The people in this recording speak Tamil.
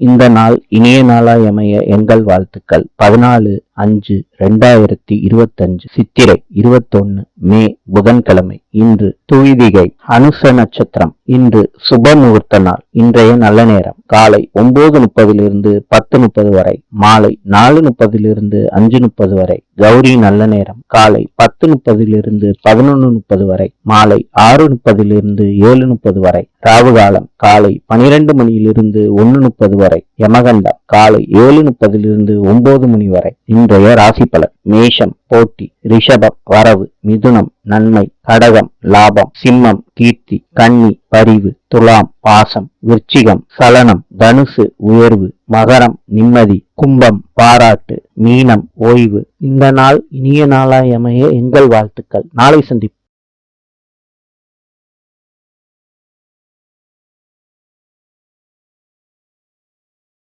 இந்த நாள் இனிய நாளாய் அமைய எங்கள் வாழ்த்துக்கள். பதினாலு அஞ்சு ரெண்டாயிரத்தி இருபத்தஞ்சு சித்திரை இருபத்தொன்னு மே புதன்கிழமை இன்று துவிதிகை அனுச நட்சத்திரம் இன்று சுப முகூர்த்த நாள் இன்றைய நல்ல நேரம். காலை ஒன்பது முப்பதிலிருந்து பத்து முப்பது வரை மாலை நாலு முப்பதிலிருந்து அஞ்சு முப்பது வரை கௌரி நல்ல நேரம். காலை பத்து முப்பதிலிருந்து பதினொன்று முப்பது வரை மாலை ஆறு முப்பதிலிருந்து ஏழு முப்பது வரை ராகு காலம். காலை பனிரெண்டு மணியிலிருந்து ஒன்று முப்பது வரை யமகண்டம் காலை ஏழு முப்பதிலிருந்து ஒன்பது மணி வரை. இன்றைய ராசி பலன் மேஷம் போட்டி ரிஷபம் வரவு மிதுனம் நன்மை கடகம் லாபம் சிம்மம் கீர்த்தி கன்னி பரிவு துலாம் பாசம் விருச்சிகம் சலனம் தனுசு உயர்வு மகரம் நிம்மதி கும்பம் பாராட்டு மீனம் ஓய்வு. இந்த நாள் இனிய நாளாய் எங்கள் வாழ்த்துக்கள். நாளை சந்திப்போம்.